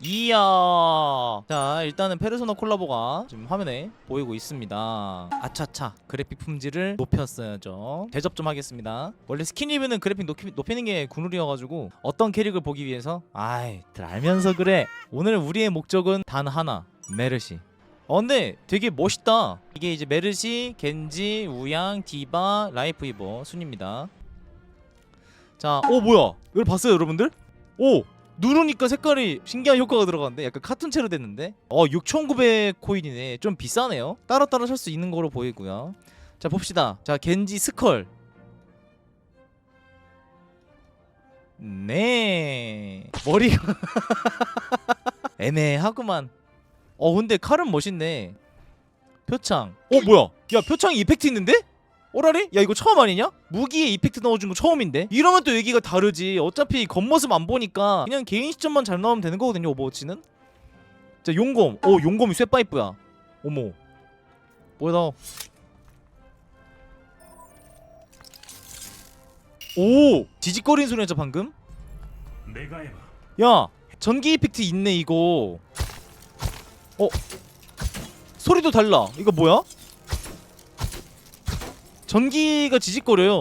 이야. 자 일단은 페르소나 콜라보가 지금 화면에 보이고 있습니다. 아차차 그래픽 품질을 높였어야죠. 대접 좀 하겠습니다. 원래 스킨 리뷰는 그래픽 높이, 높이 는 게 군룰이어가지고 어떤 캐릭을 보기 위해서? 아이 들 알면서 그래. 오늘 우리의 목적은 단 하나 메르시. 어 근데 되게 멋있다. 이게 이제 메르시, 겐지, 우양, 디바, 라이프 이버 순입니다. 자, 오 뭐야? 이걸 봤어요, 여러분들? 오 누르니까 색깔이 신기한 효과가 들어가는데 약간 카툰체로 됐는데? 어 6,900 코인이네. 좀 비싸네요. 따로따로 살 수 있는 거로 보이고요. 자 봅시다. 자 겐지 스컬. 네. 머리가 애매하구만. 어 근데 칼은 멋있네. 표창. 어 뭐야? 야 표창이 이펙트 있는데? 오라리? 야 이거 처음 아니냐? 무기에 이펙트 넣어준 거 처음인데? 이러면 또 얘기가 다르지 어차피 겉모습 안 보니까 그냥 개인 시점만 잘 나오면 되는 거거든요 오버워치는 자 용검 오 용검이 쇠파이프야 어머 뭐야 오 지직거리는 소리였죠 방금? 내가 해봐. 야 전기 이펙트 있네 이거 어 소리도 달라 이거 뭐야? 전기가 지직거려요.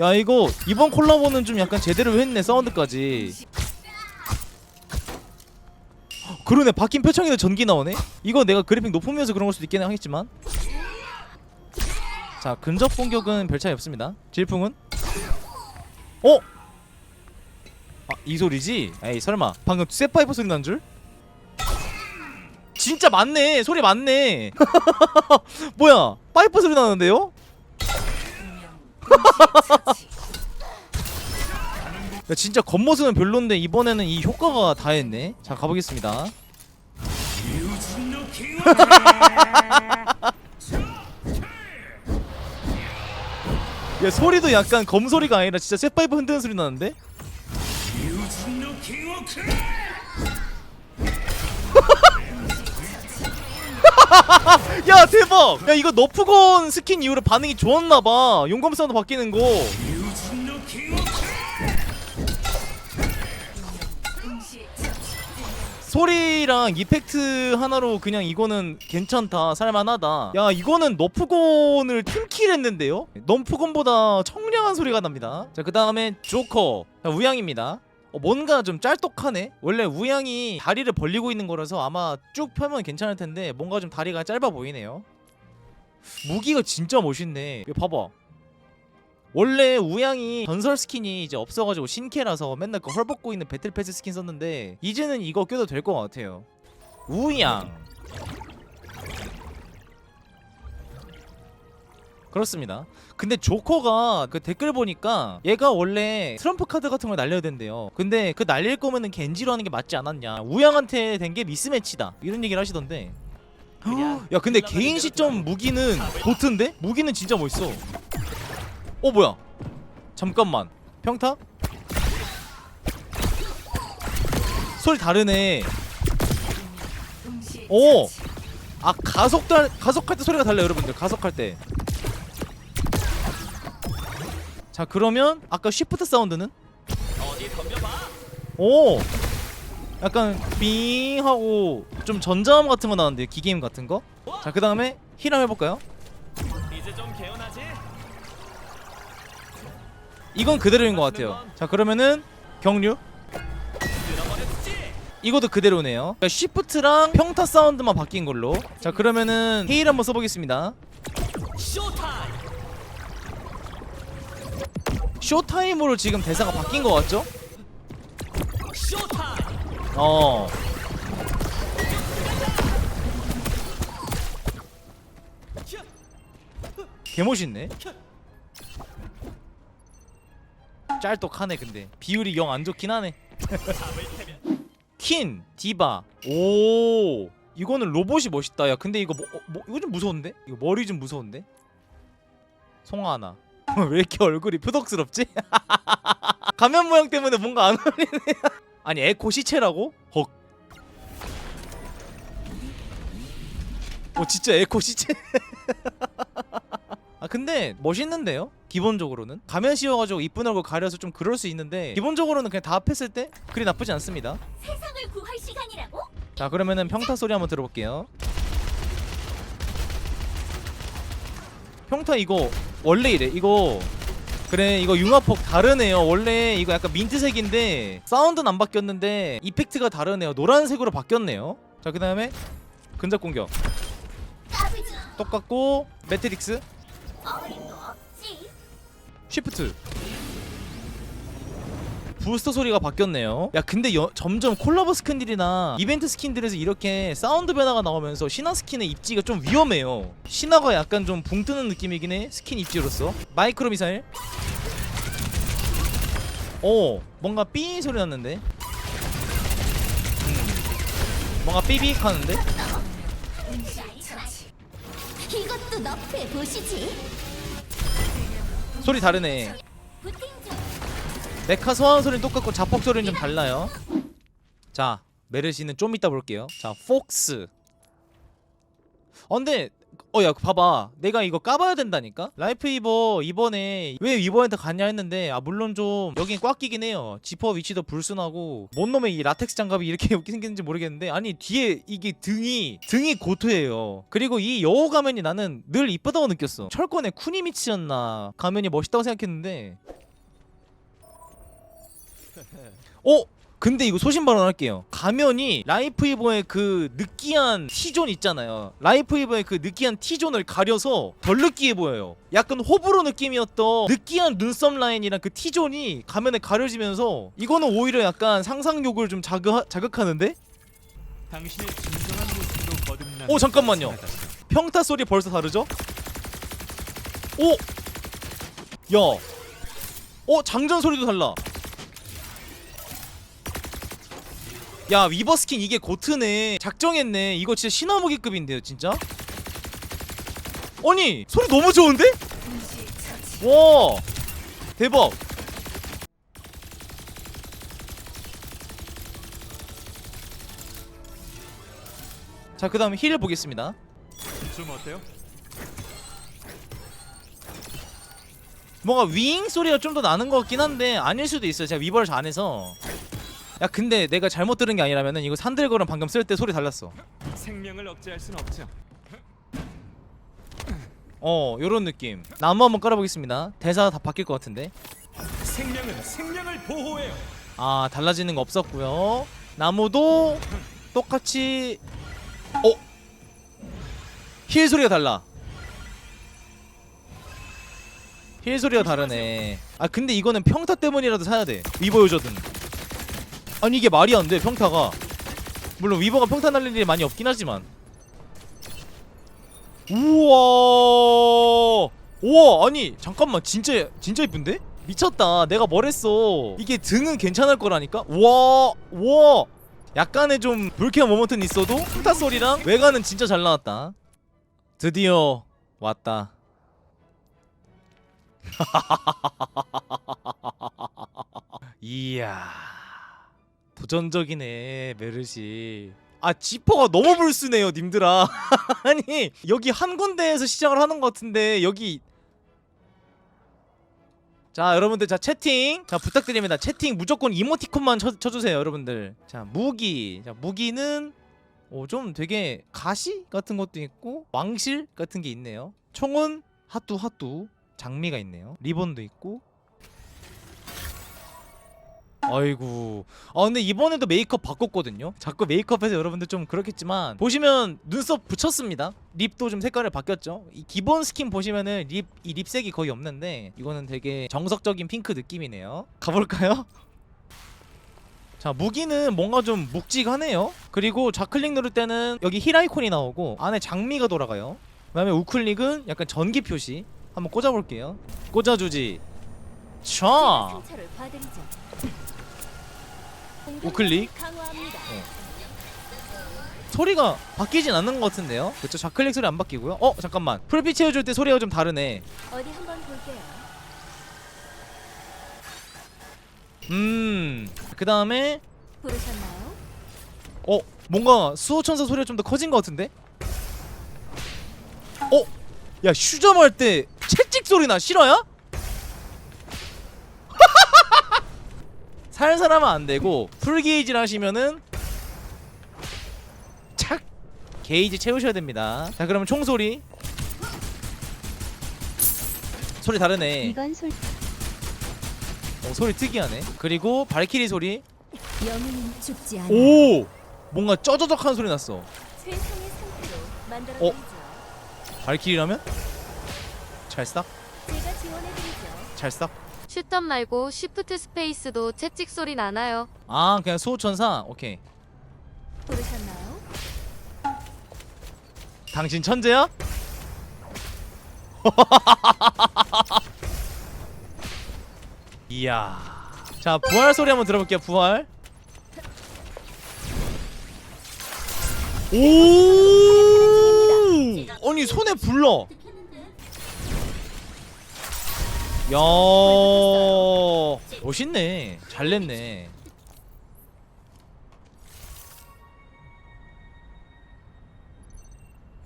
야 이거 이번 콜라보는 좀 약간 제대로 했네 사운드까지. 헉, 그러네 바뀐 표창에도 전기 나오네? 이거 내가 그래픽 높으면서 그런 걸 수도 있긴 하겠지만. 자 근접 공격은 별 차이 없습니다. 질풍은? 어? 아, 이 소리지? 에이 설마. 방금 쇠파이프 소리 난 줄? 진짜 맞네 소리 맞네 뭐야 파이프 소리 나는데요? 야 진짜 겉모습은 별론데 이번에는 이 효과가 다 했네 자 가보겠습니다. 야 소리도 약간 검 소리가 아니라 진짜 쇠파이프 흔드는 소리 나는데? 야 대박! 야 이거 너프건 스킨 이후로 반응이 좋았나봐 용검 사운드 바뀌는 거. 소리랑 이펙트 하나로 그냥 이거는 괜찮다 살만하다 야 이거는 너프곤을 팀킬 했는데요? 너프곤보다 청량한 소리가 납니다 자 그 다음에 조커 자, 우양입니다 어, 뭔가 좀 짤떡하네 원래 우양이 다리를 벌리고 있는 거라서 아마 쭉 펴면 괜찮을 텐데 뭔가 좀 다리가 짧아 보이네요 무기가 진짜 멋있네 이거 봐봐 원래 우양이 전설 스킨이 이제 없어가지고 신캐라서 맨날 그 헐벗고 있는 배틀 패스 스킨 썼는데 이제는 이거 껴도 될 것 같아요. 우양. 그렇습니다. 근데 조커가 그 댓글 보니까 얘가 원래 트럼프 카드 같은 걸 날려야 된대요. 근데 그 날릴 거면은 겐지로 하는 게 맞지 않았냐. 우양한테 된 게 미스매치다. 이런 얘기를 하시던데. 야 근데 개인 시점 무기는 보트인데? 무기는 진짜 멋있어. 어 뭐야? 잠깐만. 평타? 소리 다르네. 오. 아 가속달 가속할 때 소리가 달라 요 여러분들. 가속할 때. 자 그러면 아까 쉬프트 사운드는? 오. 약간 빙 하고 좀 전자음 같은 거 나는데 기계음 같은 거? 자 그 다음에 힐함 해볼까요? 이건 그대로인 것 같아요. 자 그러면은 경류 이것도 그대로네요. 그러니까 쉬프트랑 평타 사운드만 바뀐 걸로. 자 그러면은 헤일 한번 써보겠습니다. 쇼타임. 쇼타임으로 지금 대사가 바뀐 것 같죠? 어. 개멋있네. 짤떡하네 근데 비율이 영 안 좋긴 하네. 퀸, 디바. 오. 이거는 로봇이 멋있다. 야 근데 이거 뭐, 어, 뭐 이거 좀 무서운데? 이거 머리 좀 무서운데? 송하나. 왜 이렇게 얼굴이 표독스럽지? 가면 모양 때문에 뭔가 안 어울리네. 아니 에코 시체라고? 헉. 어 진짜 에코 시체. 아아 근데 멋있는데요? 기본적으로는 가면 씌워가지고 이쁜 얼굴 가려서 좀 그럴 수 있는데 기본적으로는 그냥 다 합했을 때 그리 나쁘지 않습니다 세상을 구할 시간이라고? 자 그러면은 평타 소리 한번 들어볼게요 평타 이거 원래 이래. 이거 그래 이거 융합폭 다르네요. 원래 이거 약간 민트색인데 사운드는 안 바뀌었는데 이펙트가 다르네요. 노란색으로 바뀌었네요. 자 그 다음에 근접 공격. 똑같고 매트릭스. 쉬프트 부스터 소리가 바뀌었네요. 야 근데 여- 점점 콜라보 스킨들이나 이벤트 스킨들에서 이렇게 사운드 변화가 나오면서 신화 스킨의 입지가 좀 위험해요. 신화가 약간 좀 붕 뜨는 느낌이긴 해 스킨 입지로서. 마이크로 미사일. 오 뭔가 삐 소리 났는데? 음, 뭔가 삐빅 하는데? 이것도 보시지. 소리 다르네. 부팅 좀 메카 소환 소리는 똑같고 자폭 소리는 좀 달라요. 자, 메르시는 좀 이따 볼게요. 자, 폭스. 어, 근데 어, 야, 봐봐. 내가 이거 까봐야 된다니까? 라이프 이버 이번에 왜 이번한테 갔냐 했는데, 아, 물론 좀 여긴 꽉 끼긴 해요. 지퍼 위치도 불순하고, 뭔 놈의 이 라텍스 장갑이 이렇게 생겼는지 모르겠는데, 아니, 뒤에 이게 등이, 등이 고토예요. 그리고 이 여우 가면이 나는 늘 이쁘다고 느꼈어. 철권의 쿠니미치였나? 가면이 멋있다고 생각했는데, 어? 근데 이거 소신 발언할게요. 가면이 라이프 이버의 그 느끼한 T존 있잖아요. 라이프 이버의 그 느끼한 T존을 가려서 덜 느끼해 보여요. 약간 호불호 느낌이었던 느끼한 눈썹 라인이랑 그 T존이 가면에 가려지면서 이거는 오히려 약간 상상욕을 좀 자극, 자극하는데? 당신의 진정한 모습으로 거듭나. 오, 잠깐만요. 평타 소리 벌써 다르죠? 오! 야! 어 장전 소리도 달라 야 위버 스킨 이게 고트네 작정했네 이거 진짜 신화무기급인데요 진짜 아니 소리 너무 좋은데? 와 대박 자 그 다음 힐 보겠습니다 좀 어때요? 뭔가 윙 소리가 좀 더 나는 것 같긴 한데 아닐 수도 있어요. 제가 위버를 잘 안 해서. 야 근데 내가 잘못 들은 게 아니라면은 이거 산들거름 방금 쓸 때 소리 달랐어. 생명을 억제할 순 없죠. 어 요런 느낌. 나무 한번 깔아보겠습니다. 대사 다 바뀔 것 같은데. 생명은 생명을 보호해요. 아 달라지는 거 없었고요. 나무도 똑같이 어? 힐 소리가 달라. 힐 소리가 다르네. 아 근데 이거는 평타 때문이라도 사야 돼. 위버 요저든. 아니 이게 말이 안 돼. 평타가. 물론 위버가 평타 날릴 일이 많이 없긴 하지만. 우와. 우와 아니 잠깐만 진짜 진짜 이쁜데? 미쳤다. 내가 뭘 했어. 이게 등은 괜찮을 거라니까? 와, 와. 약간의 좀 불쾌한 모먼트는 있어도 풍타 소리랑 외관은 진짜 잘 나왔다. 드디어 왔다. 이야. 도전적이네, 메르시. 아, 지퍼가 너무 불순해요, 님들아. 아니, 여기 한 군데에서 시작을 하는 것 같은데, 여기. 자 여러분들 자 채팅. 자 부탁드립니다. 채팅 무조건 이모티콘만 쳐, 쳐주세요 여러분들. 자 무기. 자 무기는 오 좀 되게 가시 같은 것도 있고 왕실 같은 게 있네요. 총은 핫뚜 핫뚜 장미가 있네요. 리본도 있고 아이고. 아 근데 이번에도 메이크업 바꿨거든요. 자꾸 메이크업해서 여러분들 좀 그렇겠지만 보시면 눈썹 붙였습니다. 립도 좀 색깔을 바뀌었죠. 이 기본 스킨 보시면은 립 이 립색이 거의 없는데 이거는 되게 정석적인 핑크 느낌이네요. 가볼까요? 자 무기는 뭔가 좀 묵직하네요. 그리고 좌클릭 누를 때는 여기 힐 아이콘이 나오고 안에 장미가 돌아가요. 그 다음에 우클릭은 약간 전기 표시. 한번 꽂아볼게요. 꽂아주지. 차 우클릭. 강화합니다 소리가 바뀌진 않는 것 같은데요? 그쵸 좌클릭 소리 안 바뀌고요 어 잠깐만 풀빛 채워줄 때 소리가 좀 다르네 어디 한번 볼게요 음그 다음에 부르셨나요? 어 뭔가 수호천사 소리가 좀 더 커진 것 같은데? 어? 야 슈점 할때 소리 나 싫어요? 살살하면 안 되고 풀 게이지를 하시면은 착 게이지 채우셔야 됩니다. 자 그러면 총 소리 소리 다르네. 이건 솔 어, 소리 특이하네. 그리고 발키리 소리. 영웅은 죽지 않아. 오 뭔가 쩌저적한 소리 났어. 최상의 상태로 만들어 어? 발키리라면 찰싹 제가 지원해 드리죠. 찰싹. 슈터 말고 쉬프트 스페이스도 채찍 소리 나나요? 아 그냥 수호천사 오케이. 부르셨나요? 당신 천재야? 이야. 자 부활 소리 한번 들어볼게요. 부활. 오! 아니 손에 불러. 야 멋있네. 잘 냈네.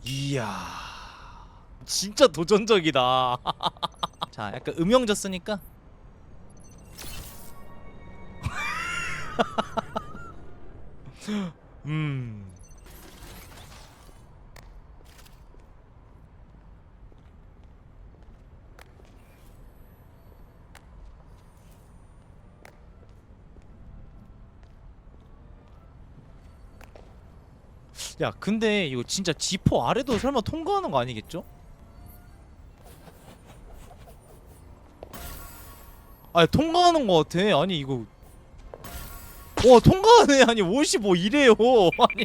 이야. 진짜 도전적이다. 자, 약간 음영졌 쓰니까. 음. 야, 근데 이거 진짜 지포 아래도 설마 통과하는 거 아니겠죠? 아, 통과하는 거 같아. 아니 이거 와 통과하네. 아니 55 이래요. 아니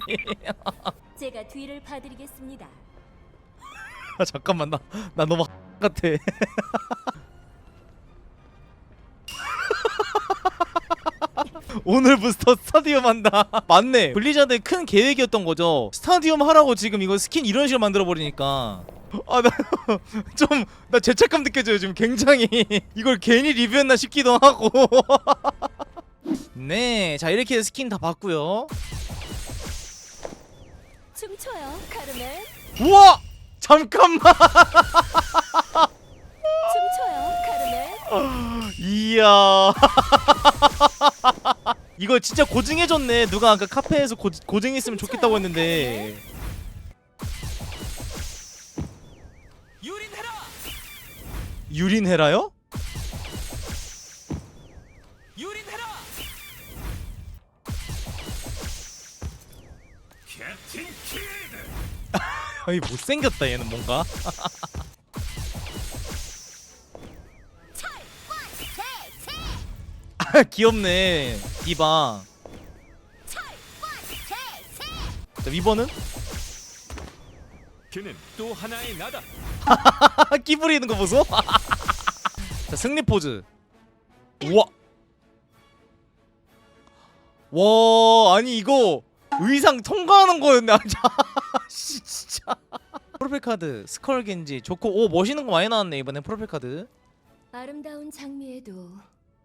제가 뒤를 봐드리겠습니다. 아, 잠깐만 나나 너무 같아. 오늘 부스터 스타디움 한다. 맞네. 블리자드의 큰 계획이었던 거죠. 스타디움 하라고 지금 이거 스킨 이런 식으로 만들어 버리니까. 아 나 좀 나 죄책감 느껴져요 지금 굉장히 이걸 괜히 리뷰했나 싶기도 하고. 네, 자 이렇게 스킨 다 봤고요. 춤춰요, 카르멘. 우와, 잠깐만. 춤춰요, 카르멘. 이야. 이거 진짜 고증해줬네. 누가 아까 카페에서 고, 고증했으면 좋겠다고 했는데. 유린해라. 유린해라요? 유린해라. 캡틴 키드. 아이 못생겼다 얘는 뭔가. 아, 귀엽네. 디바. 자, 위버는? 그는 또 하나의 나다. 끼 부리는 거 보소. 자, 승리 포즈. 우와. 와, 아니 이거 의상 통과하는 거였네. 아, 씨, 진짜. 프로필 카드, 스컬 겐지 좋고 오 멋있는 거 많이 나왔네 이번에 프로필 카드. 아름다운 장미에도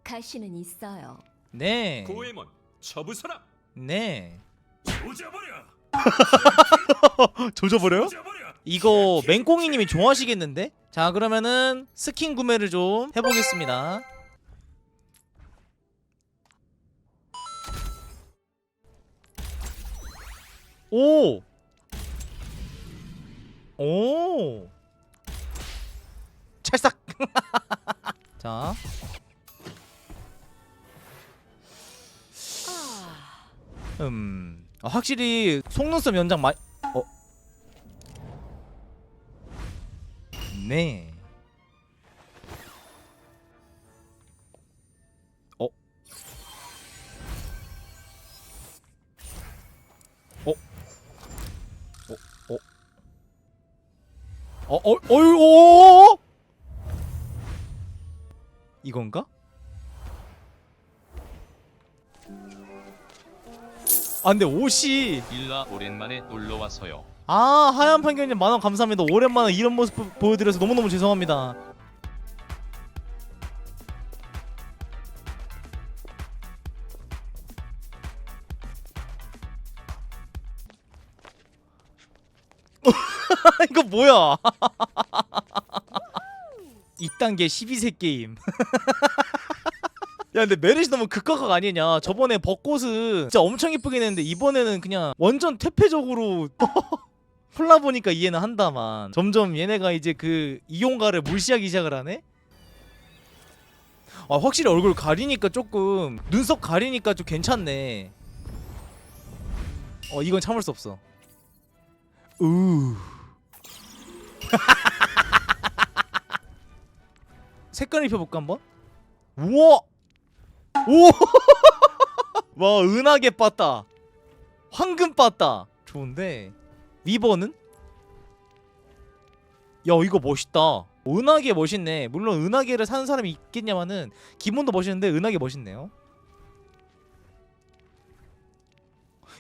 가시는 있어요. 네. 고에몬 쳐부서라. 네. 조져버려. 조져버려요? 조져버려. 이거 맹꽁이님이 좋아하시겠는데? 자 그러면은 스킨 구매를 좀 해보겠습니다. 오. 오. 찰싹. 자. 음. 아, 확실히 속눈썹 연장 많이 어. 네. 어. 어. 어. 어. 어, 어, 어유, 오! 이건가? 아, 근데 옷이 일라 오랜만에 놀러 와서요. 아 하얀 판결님 만원 감사합니다. 오랜만에 이런 모습 보- 보여드려서 너무너무 죄송합니다. 이거 뭐야? 2단계 12세 게임 야 근데 메르시 너무 극각각 아니냐? 저번에 벚꽃은 진짜 엄청 이쁘긴 했는데 이번에는 그냥 완전 퇴폐적으로 콜라 보니까 이해는 한다만. 점점 얘네가 이제 그 이용가를 물시하기 시작을 하네? 아 확실히 얼굴 가리니까 조금 눈썹 가리니까 좀 괜찮네. 어 이건 참을 수 없어. 으 색깔 입혀볼까 한번? 우와 오! 와 은하계 빠따. 황금 빠따. 좋은데 위버는? 야 이거 멋있다. 은하계 멋있네. 물론 은하계를 사는 사람이 있겠냐마는 기본도 멋있는데 은하계 멋있네요.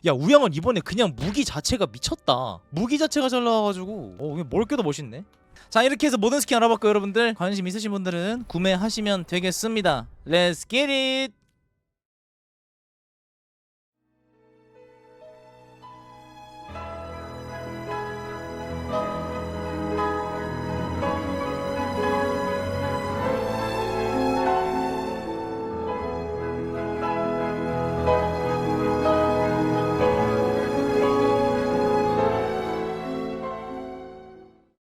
야 우양은 이번에 그냥 무기 자체가 미쳤다. 무기 자체가 잘 나와가지고. 어 껴도 멋있네 자 이렇게 해서 모든 스킨 알아봤고 여러분들 관심 있으신 분들은 구매하시면 되겠습니다. Get it